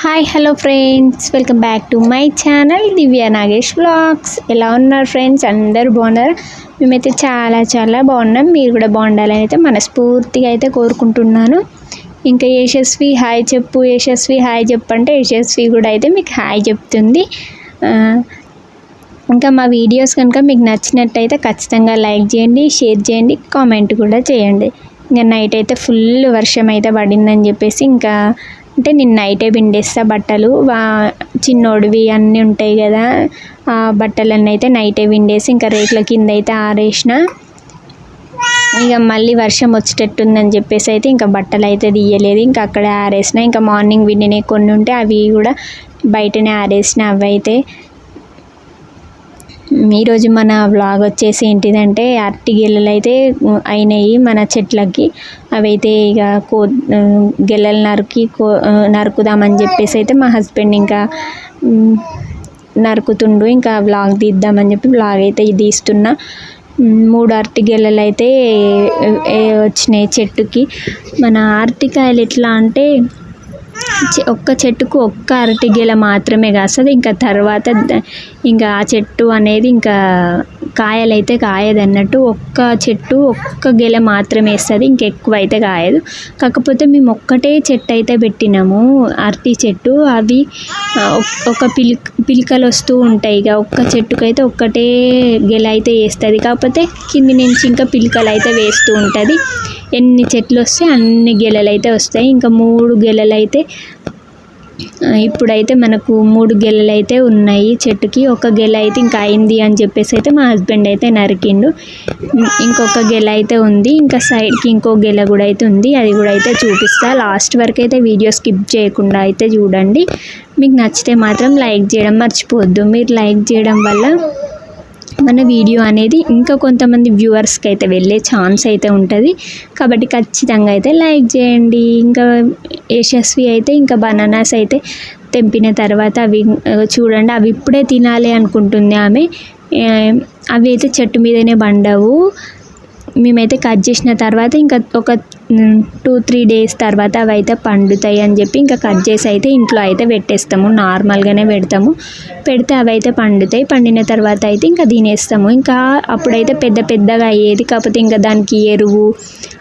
Hi hello friends welcome back to my channel Divya Nagesh vlogs ఎలా ఉన్నారు friends అందరూ బాగున్నారు? మేమైతే చాలా చాలా బాగున్నాం. మీరు కూడా బాగుండాలని అయితే మనస్ఫూర్తిగా అయితే కోరుకుంటున్నాను. ఇంకా యశస్వి హాయ్ చెప్పు. యశస్వి హాయ్ చెప్పు అంటే యశస్వి కూడా అయితే మీకు హాయ్ చెప్తుంది. ఇంకా మా వీడియోస్ కనుక మీకు నచ్చినట్టయితే ఖచ్చితంగా లైక్ చేయండి షేర్ చేయండి కామెంట్ కూడా చేయండి. ఇంకా నైట్ అయితే ఫుల్ వర్షం అయితే పడిందని చెప్పేసి ఇంకా అంటే నేను నైటే పిండేస్తా బట్టలు. వా చిన్నోడివి అన్నీ ఉంటాయి కదా ఆ బట్టలన్నీ అయితే నైటే పిండేసి ఇంకా రేట్ల కింద అయితే ఆరేసిన. ఇక మళ్ళీ వర్షం వచ్చేటట్టుందని చెప్పేసి అయితే ఇంకా బట్టలు అయితే తీయలేదు. ఇంకా అక్కడే ఆరేసిన. ఇంకా మార్నింగ్ విండినే కొన్ని ఉంటే అవి కూడా బయటనే ఆరేసిన. అవి అయితే ఈరోజు మన వ్లాగ్ వచ్చేసి ఏంటిదంటే అరటి గెలలు అయితే అయినాయి మన చెట్లకి. అవైతే ఇక కో గెలలు నరికి కో నరుకుదామని చెప్పేసి అయితే మా హస్బెండ్ ఇంకా నరుకుతుండు. ఇంకా వ్లాగ్ తీద్దామని చెప్పి వ్లాగ్ అయితే తీస్తున్నా. మూడు అరటి గెలలు అయితే వచ్చినాయి చెట్టుకి. మన అరటికాయలు ఎట్లా అంటే ఒక్క చెట్టుకు ఒక్క అరటి గెల మాత్రమే కాస్తుంది. ఇంకా తర్వాత ఇంకా ఆ చెట్టు అనేది ఇంకా కాయలైతే కాయదు అన్నట్టు ఒక్క చెట్టు ఒక్క గెల మాత్రమే వేస్తుంది. ఇంకెక్కువ అయితే కాయదు. కాకపోతే మేము ఒక్కటే చెట్టు అయితే పెట్టినాము. అరటి చెట్టు అవి ఒక పిలి పిలికలు వస్తూ ఉంటాయి ఇక ఒక్క చెట్టుకైతే ఒక్కటే గెల అయితే వేస్తుంది. కాకపోతే కింది నుంచి ఇంకా పిలికలు అయితే వేస్తూ ఉంటుంది. ఎన్ని చెట్లు వస్తే అన్ని గెలలు అయితే వస్తాయి. ఇంకా మూడు గెలలు అయితే ఇప్పుడైతే మనకు మూడు గెలలు అయితే ఉన్నాయి చెట్టుకి. ఒక గెల అయితే ఇంకా అయింది అని చెప్పేసి అయితే మా హస్బెండ్ అయితే నరికిండు. ఇంకొక గెల అయితే ఉంది. ఇంకా సైడ్కి ఇంకో గెల కూడా అయితే ఉంది. అది కూడా అయితే చూపిస్తా. లాస్ట్ వరకు అయితే వీడియో స్కిప్ చేయకుండా అయితే చూడండి. మీకు నచ్చితే మాత్రం లైక్ చేయడం మర్చిపోవద్దు. మీరు లైక్ చేయడం వల్ల మన వీడియో అనేది ఇంకా కొంతమంది వ్యూవర్స్కి అయితే వెళ్ళే ఛాన్స్ అయితే ఉంటుంది. కాబట్టి ఖచ్చితంగా అయితే లైక్ చేయండి. ఇంకా యశస్వి అయితే ఇంకా బనానాస్ అయితే తెంపిన తర్వాత అవి చూడండి అవి ఇప్పుడే తినాలి అనుకుంటుంది ఆమె. అవి అయితే చెట్టు మీదనే పండవు. మేమైతే కట్ చేసిన తర్వాత ఇంకా ఒక టూ త్రీ డేస్ తర్వాత అవి అయితే పండుతాయి అని చెప్పి ఇంకా కట్ చేసి అయితే ఇంట్లో అయితే పెట్టేస్తాము. నార్మల్గానే పెడతాము. పెడితే అవి అయితే పండుతాయి. పండిన తర్వాత అయితే ఇంకా తినేస్తాము. ఇంకా అప్పుడైతే పెద్ద పెద్దగా అయ్యేది. కాకపోతే ఇంకా దానికి ఎరువు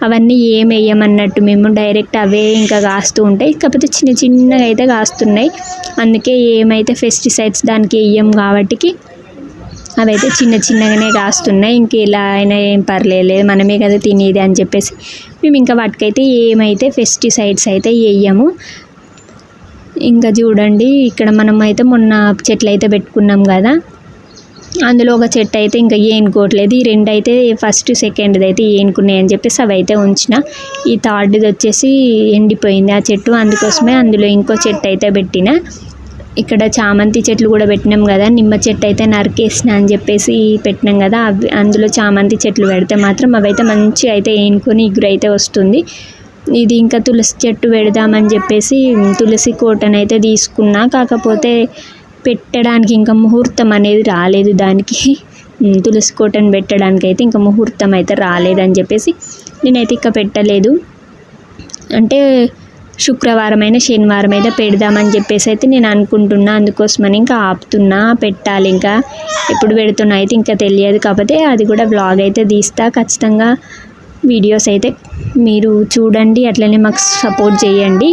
అవన్నీ ఏం వేయమన్నట్టు మేము డైరెక్ట్ అవే ఇంకా కాస్తూ ఉంటాయి. కాకపోతే చిన్న చిన్నగా అయితే కాస్తున్నాయి. అందుకే ఏమైతే పెస్టిసైడ్స్ దానికి వేయం కాబట్టికి అవైతే చిన్న చిన్నగానే కాస్తున్నాయి ఇంక ఇలా అయినా ఏం పర్లేదు మనమే కదా తినేది అని చెప్పేసి. మేము ఇంకా వాటికైతే ఏమైతే పెస్టిసైడ్స్ అయితే వేయము ఇంకా చూడండి ఇక్కడ మనం అయితే మొన్న చెట్లు అయితే పెట్టుకున్నాం కదా. అందులో ఒక చెట్టు అయితే ఇంకా ఏనుకోవట్లేదు. ఈ రెండు అయితే ఫస్ట్ సెకండ్ది అయితే ఏనుకున్నాయి అని చెప్పేసి అవి అయితే ఉంచిన. ఈ థర్డ్ది వచ్చేసి ఎండిపోయింది ఆ చెట్టు. అందుకోసమే అందులో ఇంకో చెట్టు అయితే పెట్టిన. ఇక్కడ చామంతి చెట్లు కూడా పెట్టినాం కదా నిమ్మ చెట్టు అయితే నరికేసిన అని చెప్పేసి పెట్టినాం కదా అవి అందులో చామంతి చెట్లు పెడితే మాత్రం అవైతే మంచిగా అయితే ఏనుకొని ఇగురు అయితే వస్తుంది. ఇది ఇంకా తులసి చెట్టు పెడదామని చెప్పేసి తులసి కోటను అయితే తీసుకున్నా కాకపోతే పెట్టడానికి ఇంకా ముహూర్తం అనేది రాలేదు దానికి. తులసి కోటను పెట్టడానికి అయితే ఇంకా ముహూర్తం అయితే రాలేదని చెప్పేసి నేనైతే ఇక పెట్టలేదు. అంటే శుక్రవారం అయినా శనివారం అయితే పెడదామని చెప్పేసి అయితే నేను అనుకుంటున్నా. అందుకోసమని ఇంకా ఆపుతున్నా పెట్టాలి ఇంకా. ఎప్పుడు పెడుతున్నా అయితే ఇంకా తెలియదు. కాకపోతే అది కూడా బ్లాగ్ అయితే తీస్తా. ఖచ్చితంగా వీడియోస్ అయితే మీరు చూడండి. అట్లనే మాకు సపోర్ట్ చేయండి.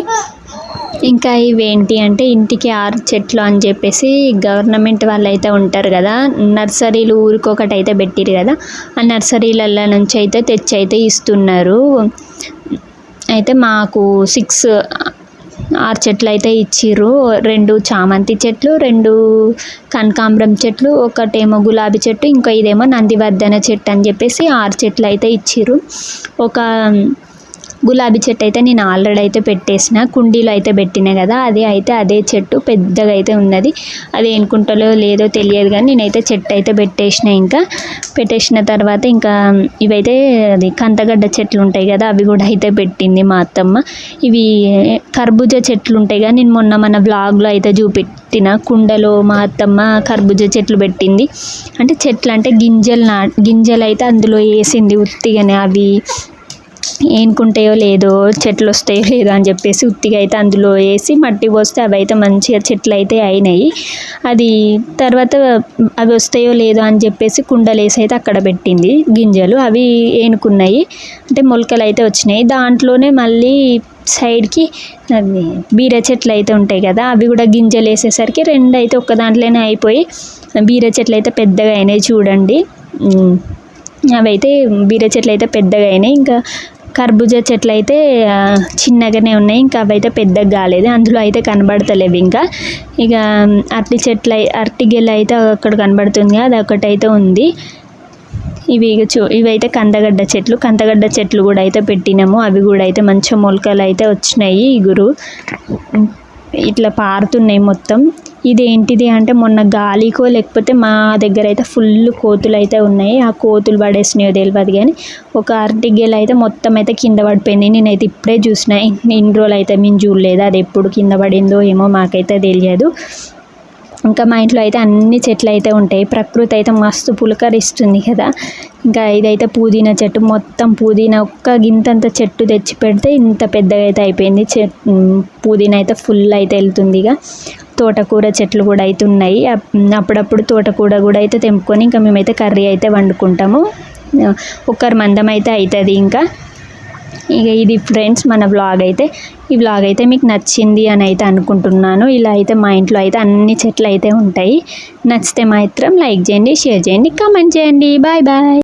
ఇంకా ఇవేంటి అంటే ఇంటికి ఆరు చెట్లు అని చెప్పేసి గవర్నమెంట్ వాళ్ళు అయితే ఉంటారు కదా. నర్సరీలు ఊరికొకటి అయితే పెట్టిరు కదా. ఆ నర్సరీలలో నుంచి అయితే తెచ్చి అయితే ఇస్తున్నారు. అయితే మాకు సిక్స్ ఆరు చెట్లు అయితే ఇచ్చిర్రు. రెండు చామంతి చెట్లు రెండు కనకాంబరం చెట్లు ఒకటేమో గులాబీ చెట్టు ఇంకా ఇదేమో నందివర్ధన చెట్టు అని చెప్పేసి ఆరు చెట్లు అయితే ఇచ్చిర్రు. ఒక గులాబీ చెట్టు అయితే నేను ఆల్రెడీ అయితే పెట్టేసిన కుండీలో అయితే పెట్టిన కదా అది అయితే అదే చెట్టు పెద్దగా అయితే ఉన్నది. అది ఎనుకుంటలో లేదో తెలియదు కానీ నేనైతే చెట్టు అయితే పెట్టేసిన ఇంకా. పెట్టేసిన తర్వాత ఇంకా ఇవైతే అది కంతగడ్డ చెట్లు ఉంటాయి కదా అవి కూడా అయితే పెట్టింది మా అత్తమ్మ. ఇవి కర్బూజా చెట్లు ఉంటాయి కదా నేను మొన్న మన బ్లాగ్లో అయితే చూపెట్టిన కుండలో మా అత్తమ్మ కర్బూజా చెట్లు పెట్టింది. అంటే చెట్లు అంటే గింజలు నా గింజలు అయితే అందులో వేసింది ఉత్తిగానే అవి. ఏనుకుంటాయో లేదో చెట్లు వస్తాయో లేదో అని చెప్పేసి ఉత్తిగా అయితే అందులో వేసి మట్టి పోస్తే అవి అయితే మంచిగా చెట్లు అయితే అయినాయి. అది తర్వాత అవి వస్తాయో లేదో అని చెప్పేసి కుండలు వేసి అయితే అక్కడ పెట్టింది గింజలు. అవి ఏనుకున్నాయి. అంటే మొలకలు అయితే వచ్చినాయి. దాంట్లోనే మళ్ళీ సైడ్కి అది బీర చెట్లు అయితే ఉంటాయి కదా అవి కూడా గింజలు వేసేసరికి రెండు అయితే ఒక్క దాంట్లోనే అయిపోయి బీర చెట్లు అయితే పెద్దగా అయినాయి చూడండి. అవైతే బీర చెట్లు అయితే పెద్దగా అయినాయి. ఇంకా కర్బూజా చెట్లు అయితే చిన్నగానే ఉన్నాయి. ఇంకా అవైతే పెద్దగా కాలేదు. అందులో అయితే కనబడతలేవు ఇంకా. ఇక అరటి చెట్లు అరటి గెల అయితే అక్కడ కనబడుతుంది. అది ఒకటైతే ఉంది. ఇవి ఇక చూ ఇవైతే కందగడ్డ చెట్లు. కందగడ్డ చెట్లు కూడా అయితే పెట్టినాము. అవి కూడా అయితే మంచి మొలకలు అయితే వచ్చినాయి. ఇగురు ఇట్లా పారుతున్నాయి మొత్తం. ఇదేంటిది అంటే మొన్న గాలికో లేకపోతే మా దగ్గర అయితే ఫుల్ కోతులు అయితే ఉన్నాయి. ఆ కోతులు పడేసినాయో తెలియదు కానీ ఒక అరటిగేలు అయితే మొత్తం అయితే కింద పడిపోయింది. నేనైతే ఇప్పుడే చూసిన ఇన్ని రోజులు అయితే మేము చూడలేదు. అది ఎప్పుడు కింద పడిందో ఏమో మాకైతే తెలియదు. ఇంకా మా ఇంట్లో అయితే అన్ని చెట్లు అయితే ఉంటాయి. ప్రకృతి అయితే మస్తు పులకరిస్తుంది కదా. ఇంకా ఇదైతే పుదీనా చెట్టు. మొత్తం పుదీనా ఒక్క గింతంత చెట్టు తెచ్చి పెడితే ఇంత పెద్దగా అయితే అయిపోయింది. చెట్ పుదీనా అయితే ఫుల్ అయితే వెళ్తుంది ఇక. తోటకూర చెట్లు కూడా అయితే ఉన్నాయి. అప్- అప్పుడప్పుడు తోటకూర కూడా అయితే తెంపుకొని ఇంకా మేమైతే కర్రీ అయితే వండుకుంటాము. ఒక్కరి మందం అయితే అవుతుంది ఇంకా. ఇక ఇది ఫ్రెండ్స్ మన వ్లాగ్ అయితే. ఈ వ్లాగ్ అయితే మీకు నచ్చింది అని అయితే అనుకుంటున్నాను. ఇలా అయితే మా ఇంట్లో అయితే అన్ని చెట్లు అయితే ఉంటాయి. నచ్చితే మాత్రం లైక్ చేయండి షేర్ చేయండి కామెంట్ చేయండి. Bye bye.